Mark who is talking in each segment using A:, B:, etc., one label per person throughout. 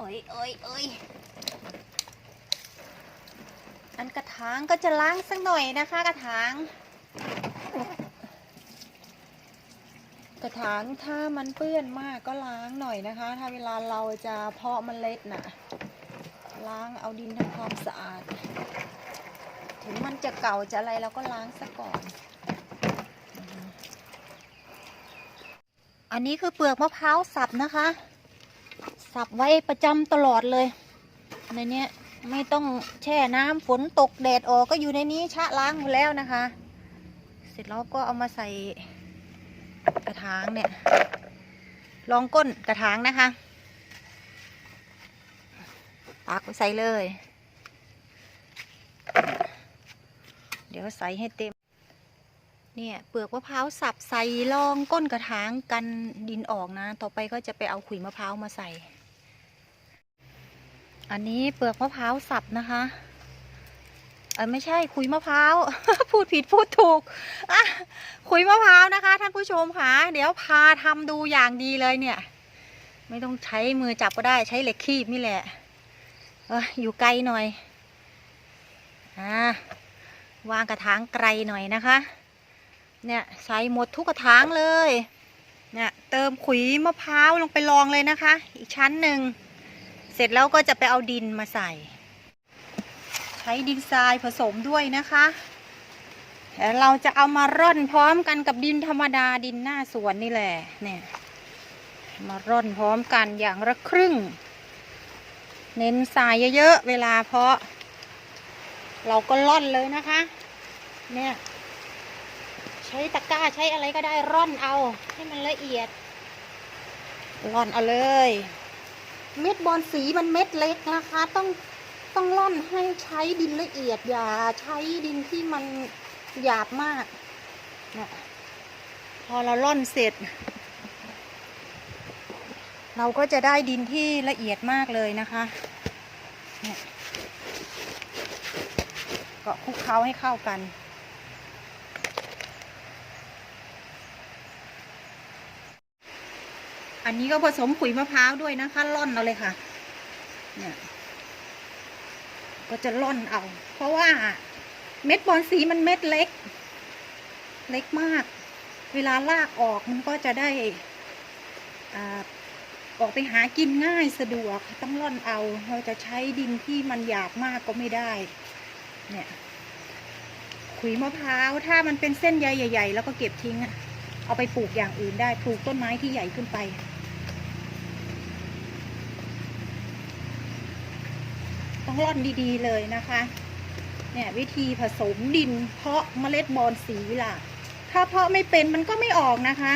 A: โอ้ยโอ้ยโอ้ยอันกระถางก็จะล้างสักหน่อยนะคะ กระถาง กระถางถ้ามันเปื้อนมากก็ล้างหน่อยนะคะ ถ้าเวลาเราจะเพาะเมล็ดน่ะ ล้างเอาดินทำความสะอาด ถึงมันจะเก่าจะอะไรเราก็ล้างซะก่อน อันนี้คือเปลือกมะพร้าวสับนะคะ สับไว้ประจำตลอดเลยในนี้ไม่ต้องแช่น้ำฝนตกแดดออกก็อยู่ในนี้ชะล้างหมดแล้วนะคะ เสร็จแล้วก็เอามาใส่กระถางเนี่ยรองก้นกระถางนะคะตักไปใส่เลย เดี๋ยวใส่ให้เต็ม เนี่ยเปลือกมะพร้าวสับใส่รองก้นกระถางกันดินออกนะ ต่อไปก็จะไปเอาขุยมะพร้าวมาใส่ อันนี้เปลือกมะพร้าวสับนะคะเออไม่ใช่ขุยมะพร้าว พูดผิดพูดถูกอะขุยมะพร้าวนะคะท่านผู้ชมค่ะเดี๋ยวพาทำดูอย่างดีเลยเนี่ย ไม่ต้องใช้มือจับก็ได้ใช้เหล็กคีบนี่แหละเอออยู่ไกลหน่อยอ่าวางกระถางไกลหน่อยนะคะ เนี่ยใส่หมดทุกกระถางเลย เนี่ยเติมขุยมะพร้าวลงไปรองเลยนะคะ อีกชั้นหนึ่ง เสร็จแล้วก็จะไปเอาดินมาใส่ ใช้ดินทรายผสมด้วยนะคะแล้วเราจะเอามาร่อนพร้อมกันกับดินธรรมดาดินหน้าสวนนี่แหละเนี่ยมาร่อนพร้อมกันอย่างละครึ่ง เน้นทรายเยอะๆเวลาเพาะ เราก็ร่อนเลยนะคะ เนี่ย ใช้ตะกร้าใช้อะไรก็ได้ร่อนเอาให้มันละเอียดร่อนเอาเลย เม็ดบอลสีมันเม็ดเล็กนะคะ ต้องต้องร่อนให้ใช้ดินละเอียด อย่าใช้ดินที่มันหยาบมากพอเราร่อนเสร็จ เราก็จะได้ดินที่ละเอียดมากเลยนะคะก็คลุกเคล้าให้เข้ากัน อันนี้ก็ผสมขุยมะพร้าวด้วยนะคะร่อนเอาเลยค่ะ เนี่ย ก็จะร่อนเอา เพราะว่าเม็ดบอลสีมันเม็ดเล็ก เล็กมาก เวลาลากออกมันก็จะได้อ่าออกไปหากินง่ายสะดวกต้องร่อนเอาเราจะใช้ดินที่มันหยาบมากก็ไม่ได้ เนี่ยขุยมะพร้าวถ้ามันเป็นเส้นใยใหญ่ ๆ แล้วก็เก็บทิ้งอะเอาไปปลูกอย่างอื่นได้ปลูกต้นไม้ที่ใหญ่ขึ้นไป ต้องร่อนดีๆเลยนะคะ เนี่ยวิธีผสมดิน เพาะเมล็ดบอนสีล่ะ ถ้าเพาะไม่เป็นมันก็ไม่ออกนะคะ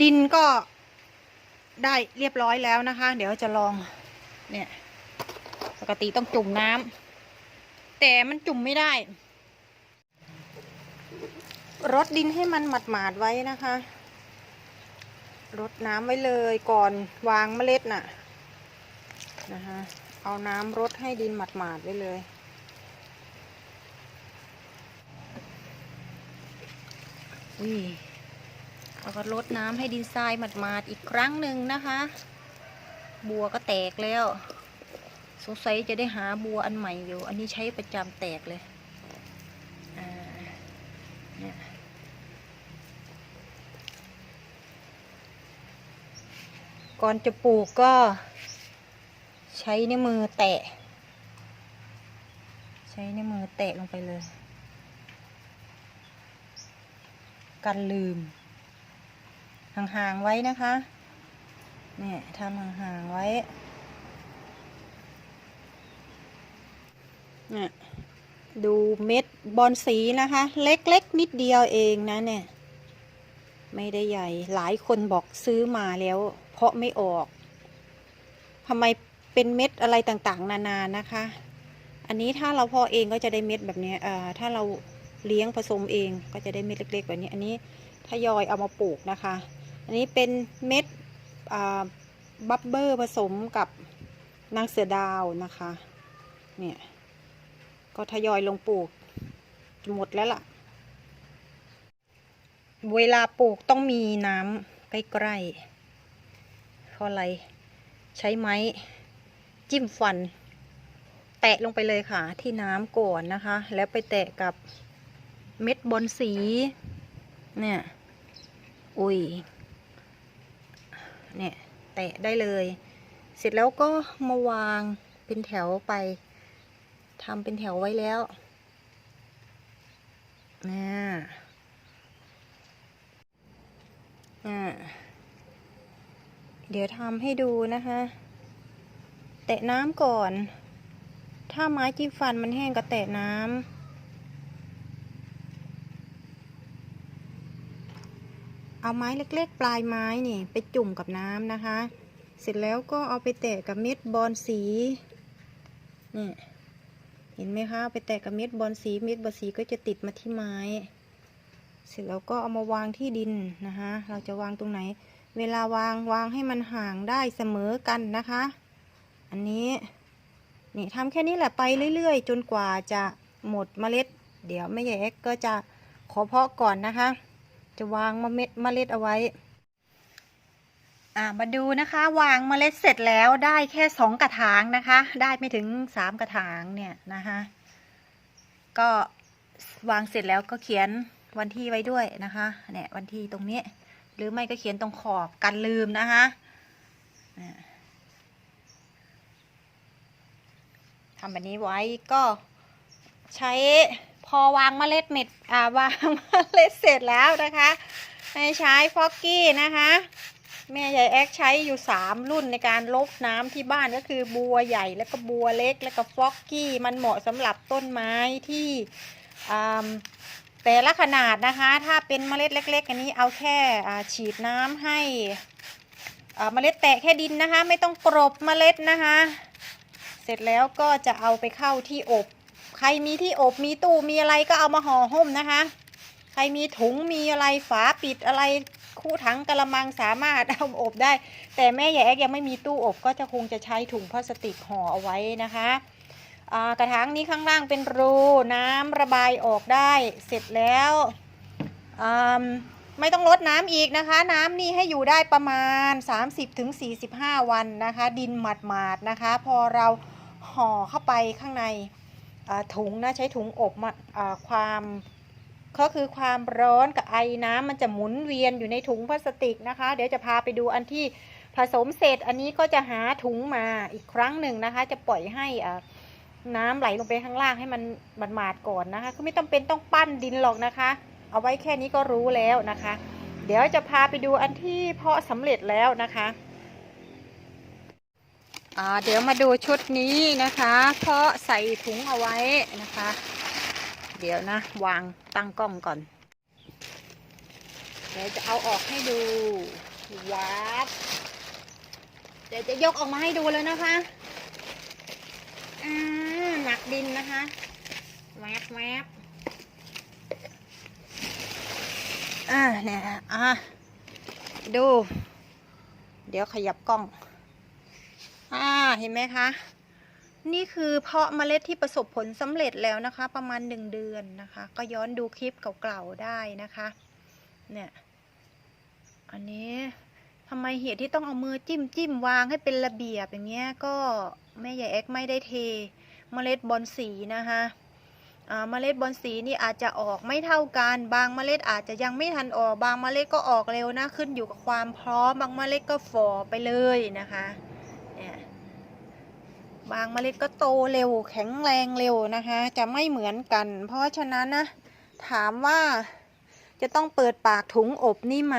A: ดินก็ได้เรียบร้อยแล้วนะคะ เดี๋ยวจะลอง เนี่ย ปกติต้องจุ่มน้ำแต่มันจุ่มไม่ได้รดดินให้มันหมาดๆไว้นะคะ รดน้ำไว้เลยก่อนวางเมล็ดน่ะนะคะเอาน้ำรดให้ดินหมาดๆไว้เลยอุ้ยเราก็รดน้ำให้ดินทรายหมาดๆอีกครั้งหนึ่งนะคะ บัวก็แตกแล้ว สงสัยจะได้หาบัวอันใหม่อยู่ อันนี้ใช้ประจำแตกเลยอ่าเนี่ย ก่อนจะปลูกก็ใช้ในวมือแตะ ใช้ในวมือแตะลงไปเลย กันลืม ห่างๆไว้นะคะ เนี่ยทำห่างๆไว้เนี่ยดูเม็ดบอลสีนะคะ เล็ก ๆ นิดเดียวเองนะเนี่ย ไม่ได้ใหญ่หลายคนบอกซื้อมาแล้ว เพาะไม่ออกทำไมเป็นเม็ดอะไรต่างๆ นานานะคะ อันนี้ถ้าเราเพาะเองก็จะได้เม็ดแบบนี้ถ้าเราเลี้ยงผสมเองก็จะได้เม็ดเล็กๆแบบนี้ อันนี้ทยอยเอามาปลูกนะคะ อันนี้เป็นเม็ดบับเบอร์ผสมกับนางเสือดาวนะคะ เนี่ย ก็ทยอยลงปลูกหมดแล้วล่ะ เวลาปลูกต้องมีน้ำใกล้ๆ ราะอะไร ใช้ไม้จิ้มฟัน แตะลงไปเลยค่ะ ที่น้ำก่อนนะคะ แล้วไปแตะกับเม็ดบอลสี เนี่ย อุ้ย เนี่ย แตะได้เลย เสร็จแล้วก็มาวางเป็นแถวไปทำเป็นแถวไว้แล้วนะอ่า เดี๋ยวทำให้ดูนะคะ แตะน้ำก่อน ถ้าไม้จิ้มฟันมันแห้งก็แตะน้ำเอาไม้เล็ก ๆ ปลายไม้นี่ไปจุ่มกับน้ำนะคะ เสร็จแล้วก็เอาไปแตะกับเม็ดบอลสีนี่เห็นไหมคะเอาไปแตะกับเม็ดบอลสี เม็ดบอลสีก็จะติดมาที่ไม้ เสร็จแล้วก็เอามาวางที่ดินนะคะ เราจะวางตรงไหน เวลาวางวางให้มันห่างได้เสมอกันนะคะ อันนี้นี่ทำแค่นี้แหละไปเรื่อย ๆ จนกว่าจะหมดเมล็ด เดี๋ยวแม่ใหญ่เอ็กก็จะขอเพาะก่อนนะคะ จะวางเมล็ดเมล็ดเอาไว้อ่ามาดูนะคะวางเมล็ดเสร็จแล้วได้แค่สองกระถางนะคะ ได้ไม่ถึงสามกระถางเนี่ยนะคะก็วางเสร็จแล้วก็เขียนวันที่ไว้ด้วยนะคะเนี่ยวันที่ตรงนี้ หรือไม่ก็เขียนตรงขอบกันลืมนะคะทำแบบนี้ไว้ก็ใช้พอวางเมล็ดเม็ดอ่าวางเมล็ดเสร็จแล้วนะคะให้ใช้ฟอกกี้นะคะแม่ใหญ่แอกใช้อยู่สามรุ่นในการลบน้ำที่บ้านก็คือบัวใหญ่แล้วก็บัวเล็กแล้วก็ฟอกกี้มันเหมาะสำหรับต้นไม้ที่อ่า แต่ละขนาดนะคะ ถ้าเป็นเมล็ดเล็ก ๆ อันนี้เอาแค่ฉีดน้ำให้เมล็ดแตะแค่ดินนะคะ ไม่ต้องกรบเมล็ดนะคะ เสร็จแล้วก็จะเอาไปเข้าที่อบ ใครมีที่อบมีตู้มีอะไรก็เอามาห่อหุ้มนะคะ ใครมีถุงมีอะไรฝาปิดอะไรคู่ถังกระมังสามารถเอาอบได้ แต่แม่ใหญ่แอกยังไม่มีตู้อบก็จะคงจะใช้ถุงพลาสติกห่อเอาไว้นะคะ กระถางนี้ข้างล่างเป็นรูน้ำระบายออกได้เสร็จแล้วไม่ต้องลดน้ำอีกนะคะ น้ำนี่ให้อยู่ได้ประมาณ 30-45 วันนะคะ ดินหมาดๆนะคะ พอเราห่อเข้าไปข้างในถุงนะใช้ถุงอบมาความก็คือความร้อนกับไอ้น้ำมันจะหมุนเวียนอยู่ในถุงพลาสติกนะคะ เดี๋ยวจะพาไปดูอันที่ผสมเสร็จอันนี้ก็จะหาถุงมาอีกครั้งหนึ่งนะคะ จะปล่อยให้อ่า น้ำไหลลงไปข้างล่างให้มันหมาดๆก่อนนะคะ ก็ไม่ต้องเป็นต้องปั้นดินหรอกนะคะ เอาไว้แค่นี้ก็รู้แล้วนะคะ เดี๋ยวจะพาไปดูอันที่เพาะสำเร็จแล้วนะคะเดี๋ยวมาดูชุดนี้นะคะ เพาะใส่ถุงเอาไว้นะคะ เดี๋ยวนะ วางตั้งกล้องก่อน เดี๋ยวจะเอาออกให้ดูวับเดี๋ยวจะยกออกมาให้ดูเลยนะคะอ่า หนักดินนะคะแวบแวบอ่าเนี่ยอะดู เดี๋ยวขยับกล้อง อ่าเห็นไหมคะ นี่คือเพาะเมล็ดที่ประสบผลสำเร็จแล้วนะคะ ประมาณหนึ่งเดือนนะคะ ก็ย้อนดูคลิปเก่าๆได้นะคะ เนี่ย อันนี้ทำไมเหตุที่ต้องเอามือจิ้มจิ้มวางให้เป็นระเบียบอย่างเงี้ยก็แม่ใหญ่เอ็กไม่ได้เท เมล็ดบอลสีนะคะอ่าเมล็ดบอลสีนี่อาจจะออกไม่เท่ากัน บางเมล็ดอาจจะยังไม่ทันออก บางเมล็ดก็ออกเร็วนะขึ้นอยู่กับความพร้อม บางเมล็ดก็ฝ่อไปเลยนะคะเนี่ยบางเมล็ดก็โตเร็วแข็งแรงเร็วนะคะ จะไม่เหมือนกัน เพราะฉะนั้นนะถามว่าจะต้องเปิดปากถุงอบนี่ไหม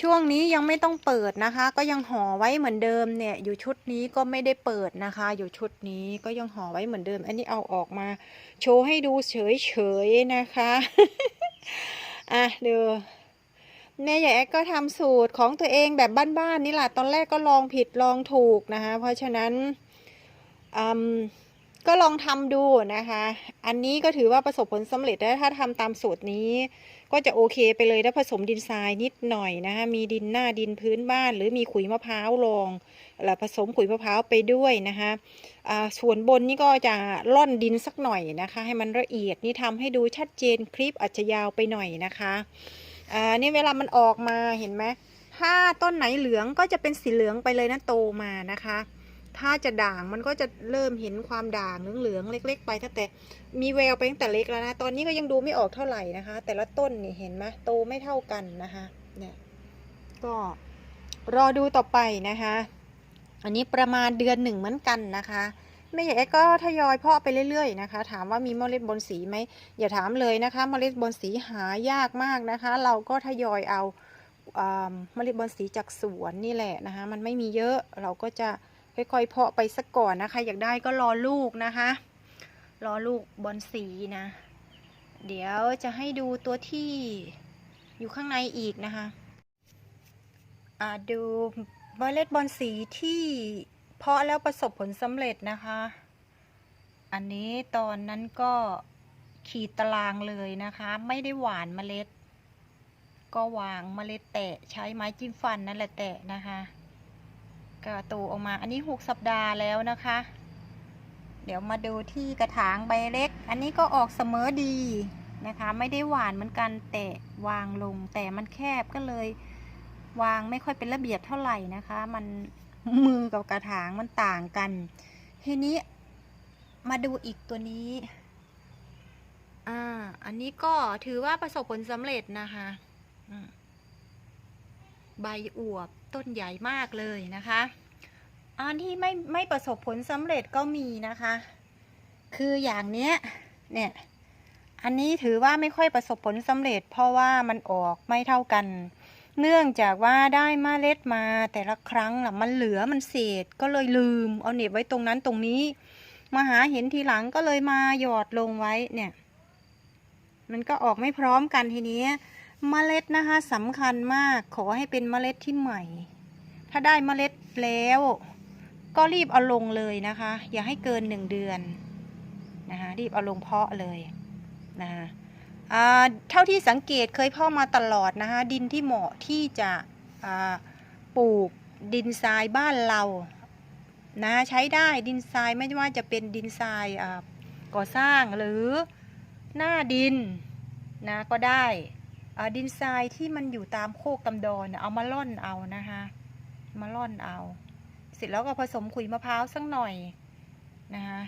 A: ช่วงนี้ยังไม่ต้องเปิดนะคะ ก็ยังห่อไว้เหมือนเดิมเนี่ย อยู่ชุดนี้ก็ไม่ได้เปิดนะคะ อยู่ชุดนี้ก็ยังห่อไว้เหมือนเดิม อันนี้เอาออกมา โชว์ให้ดูเฉยๆนะคะอะดูแม่ใหญ่แอ๊กก็ทำสูตรของตัวเองแบบบ้านๆนี่แหละตอนแรกก็ลองผิดลองถูกนะคะ เพราะฉะนั้นอืม ก็ลองทำดูนะคะ อันนี้ก็ถือว่าประสบผลสำเร็จแล้วถ้าทำตามสูตรนี้ ก็จะโอเคไปเลยถ้าผสมดินทรายนิดหน่อยนะคะมีดินหน้าดินพื้นบ้าน หรือมีขุยมะพร้าวรองแล้วผสมขุยมะพร้าวไปด้วยนะคะส่วนบนนี่ก็จะล่อนดินสักหน่อยนะคะ ให้มันละเอียดนี่ทำให้ดูชัดเจนคลิปอาจจะยาวไปหน่อยนะคะอ่านี่เวลามันออกมาเห็นไหมถ้าต้นไหนเหลืองก็จะเป็นสีเหลืองไปเลยนะโตมานะคะ ถ้าจะด่างมันก็จะเริ่มเห็นความด่างเหลืองๆเล็ก ๆ ไปตั้งแต่มีแววไปตั้งแต่เล็กแล้วนะตอนนี้ก็ยังดูไม่ออกเท่าไหร่นะคะ แต่ละต้นนี่เห็นไหมโตไม่เท่ากันนะคะเนี่ยก็รอดูต่อไปนะคะ อันนี้ประมาณเดือนหนึ่งเหมือนกันนะคะแม่ใหญ่ก็ทยอยเพาะไปเรื่อยๆนะคะ ถามว่ามีเมล็ดบนสีไหมอย่าถามเลยนะคะเมล็ดบนสีหายากมากนะคะ เราก็ทยอยเอาอ่าเมล็ดบนสีจากสวนนี่แหละนะคะ มันไม่มีเยอะเราก็จะ ค่อยๆ เพาะไปสักก่อนนะคะ อยากได้ก็รอลูกนะคะ รอลูกบอลสีนะ เดี๋ยวจะให้ดูตัวที่อยู่ข้างในอีกนะคะอ่าดูเมล็ดบอลสีที่เพาะแล้วประสบผลสำเร็จนะคะ อันนี้ตอนนั้นก็ขีดตารางเลยนะคะ ไม่ได้หวานเมล็ด ก็วางเมล็ดแตะใช้ไม้จิ้มฟันนั่นแหละแตะนะคะ ก็โตออกมา อันนี้หกสัปดาห์แล้วนะคะ เดี๋ยวมาดูที่กระถางใบเล็ก อันนี้ก็ออกเสมอดีนะคะ ไม่ได้หวานเหมือนกันแต่วางลง แต่มันแคบก็เลยวางไม่ค่อยเป็นระเบียบเท่าไหร่นะคะ มันมือกับกระถางมันต่างกัน ทีนี้มาดูอีกตัวนี้ อ่า อันนี้ก็ถือว่าประสบผลสำเร็จนะคะอืม ใบอวบต้นใหญ่มากเลยนะคะ อันที่ไม่ไม่ประสบผลสำเร็จก็มีนะคะ คืออย่างเนี้ยเนี่ย อันนี้ถือว่าไม่ค่อยประสบผลสำเร็จ เพราะว่ามันออกไม่เท่ากัน เนื่องจากว่าได้เมล็ดมาแต่ละครั้งน่ะมันเหลือมันเศษก็เลยลืม เอาเน็บไว้ตรงนั้นตรงนี้ มาหาเห็นทีหลังก็เลยมาหยอดลงไว้เนี่ย มันก็ออกไม่พร้อมกันทีนี้ เมล็ดนะคะสำคัญมากขอให้เป็นเมล็ดที่ใหม่ ถ้าได้เมล็ดแล้ว ก็รีบเอาลงเลยนะคะ อย่าให้เกินหนึ่งเดือนนะคะรีบเอาลงเพาะเลยนะคะอ่าเท่าที่สังเกตเคยเพ่อมาตลอดนะคะดินที่เหมาะที่จะปลูกดินทรายบ้านเรานะใช้ได้ดินทรายไม่ว่าจะเป็นดินทรายก่อสร้างหรือหน้าดินนะก็ได้ ดินทรายที่มันอยู่ตามโคกตำดอนเอามาล่อนเอานะคะมาล่อนเอา เสร็จแล้วก็ผสมขุยมะพร้าวสักหน่อยนะคะ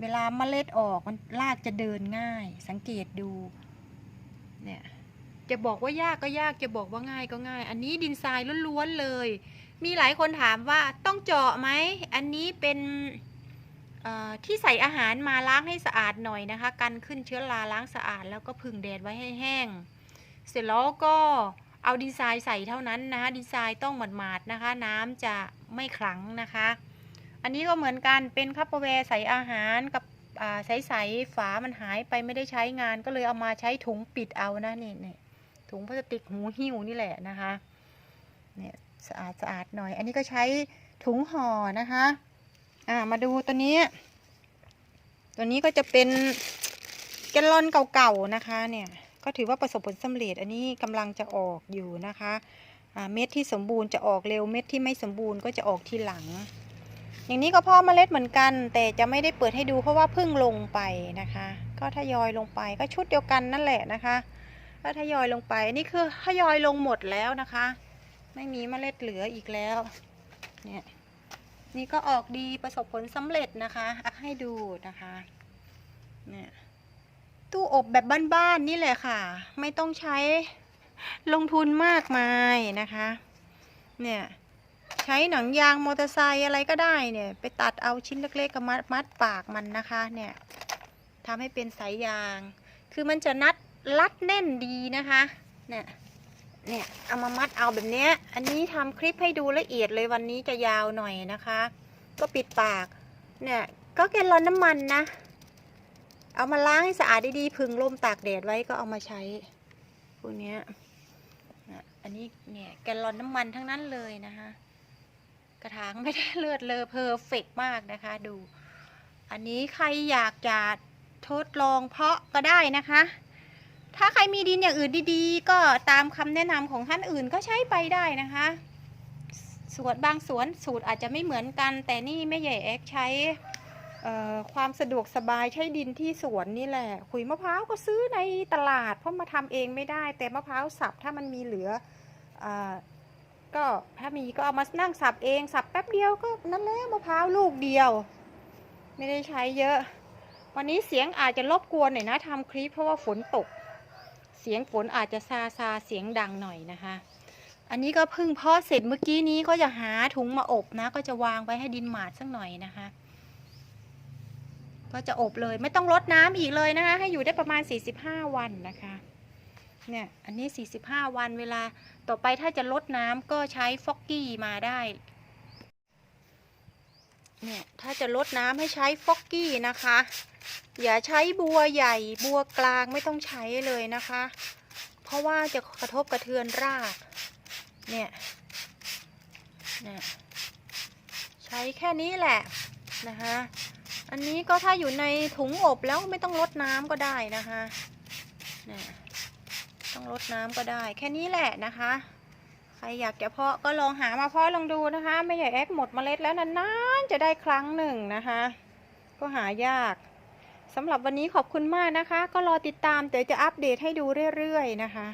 A: เวลาเมล็ดออกมันรากจะเดินง่าย สังเกตดูเนี่ยจะบอกว่ายากก็ยากจะบอกว่าง่ายก็ง่าย อันนี้ดินทรายล้วนๆเลย มีหลายคนถามว่าต้องเจาะไหมอันนี้เป็นที่ใส่อาหารมาล้างให้สะอาดหน่อยนะคะ กันขึ้นเชื้อราล้างสะอาดแล้วก็พึ่งแดดไว้ให้แห้ง เสร็จแล้วก็เอาดินทรายใส่เท่านั้นนะคะดินทรายต้องหมาดๆนะคะ น้ำจะไม่ขลังนะคะ อันนี้ก็เหมือนกันเป็นคัพเปอร์แวร์ใส่อาหารกับอ่ใสๆฝามันหายไปไม่ได้ใช้งานก็เลยเอามาใช้ถุงปิดเอานะนี่นี่ถุงพลาสติกหูหิ้วนี่แหละนะคะเนี่ยสะอาดสะอาดหน่อย อันนี้ก็ใช้ถุงห่อนะคะอ่ามาดูตัวนี้ ตัวนี้ก็จะเป็นแกลลอนเก่าๆนะคะเนี่ย ก็ถือว่าประสบผลสำเร็จอันนี้กำลังจะออกอยู่นะคะเม็ดที่สมบูรณ์จะออกเร็วเม็ดที่ไม่สมบูรณ์ก็จะออกทีหลัง อย่างนี้ก็เพ่อเมล็ดเหมือนกัน แต่จะไม่ได้เปิดให้ดูเพราะว่าเพิ่งลงไปนะคะ ก็ทยอยลงไปก็ชุดเดียวกันนั่นแหละนะคะก็ทยอยลงไปนี่คือทยอยลงหมดแล้วนะคะ ไม่มีเมล็ดเหลืออีกแล้วเนี่ยนี่ก็ออกดีประสบผลสำเร็จนะคะอะให้ดูนะคะเนี่ย ตู้อบแบบบ้านๆนี่แหละค่ะ ไม่ต้องใช้ลงทุนมากมายนะคะ เนี่ยใช้หนังยางมอเตอร์ไซค์อะไรก็ได้เนี่ย ไปตัดเอาชิ้นเล็กๆกับมัดมัดปากมันนะคะเนี่ยทำให้เป็นสายยาง คือมันจะนัดรัดแน่นดีนะคะเนี่ยเนี่ยเอามามัดเอาแบบเนี้ยอันนี้ทำคลิปให้ดูละเอียดเลยวันนี้จะยาวหน่อยนะคะ ก็ปิดปากเนี่ยก็แกลลอนน้ำมันนะ เอามาล้างให้สะอาดดีๆพึ่งลมตากแดดไว้ก็เอามาใช้พวกนี้อันนี้เนี่ยแกลลอนน้ำมันทั้งนั้นเลยนะคะ กระถางไม่ได้เลือดเลอเพอร์เฟกมากนะคะดู อันนี้ใครอยากจะทดลองเพาะก็ได้นะคะ ถ้าใครมีดินอย่างอื่นดีๆ ก็ตามคำแนะนำของท่านอื่นก็ใช้ไปได้นะคะสวนบางสวนสูตรอาจจะไม่เหมือนกัน แต่นี่แม่ใหญ่แอกใช้ ความสะดวกสบายใช้ดินที่สวนนี่แหละ ขุยมะพร้าวก็ซื้อในตลาด เพราะมาทำเองไม่ได้ แต่มะพร้าวสับถ้ามันมีเหลืออก็ถ้ามีก็เอามานั่งสับเองสับแป๊บเดียวก็นั่นแหละมะพร้าวลูกเดียว ไม่ได้ใช้เยอะ วันนี้เสียงอาจจะรบกวนหน่อยนะทำคลิปเพราะว่าฝนตก เสียงฝนอาจจะซาซาเสียงดังหน่อยนะคะ อันนี้ก็เพิ่งพาะเสร็จเมื่อกี้นี้ก็จะหาถุงมาอบนะ ก็จะวางไว้ให้ดินหมาดสักหน่อยนะคะ ก็จะอบเลยไม่ต้องรดน้ำอีกเลยนะคะ ให้อยู่ได้ประมาณ 45 วันนะคะ เนี่ยอันนี้ 45 วันเวลาต่อไปถ้าจะลดน้ำก็ใช้ฟอกกี้มาได้ เนี่ยถ้าจะลดน้ำให้ใช้ฟอกกี้นะคะ อย่าใช้บัวใหญ่บัวกลางไม่ต้องใช้เลยนะคะ เพราะว่าจะกระทบกระเทือนราก เนี่ยเนี่ยใช้แค่นี้แหละนะคะ อันนี้ก็ถ้าอยู่ในถุงอบแล้วไม่ต้องรดน้ำก็ได้นะคะนต้องรดน้ำก็ได้ แค่นี้แหละนะคะ ใครอยากจะเพาะก็ลองหามาเพาะลองดูนะคะ ไม่ใหญ่แอกหมดเมล็ดแล้วนานๆจะได้ครั้งหนึ่งนะคะ ก็หายากสำหรับวันนี้ขอบคุณมากนะคะ ก็รอติดตามเดี๋ยวจะอัปเดตให้ดูเรื่อยๆนะคะ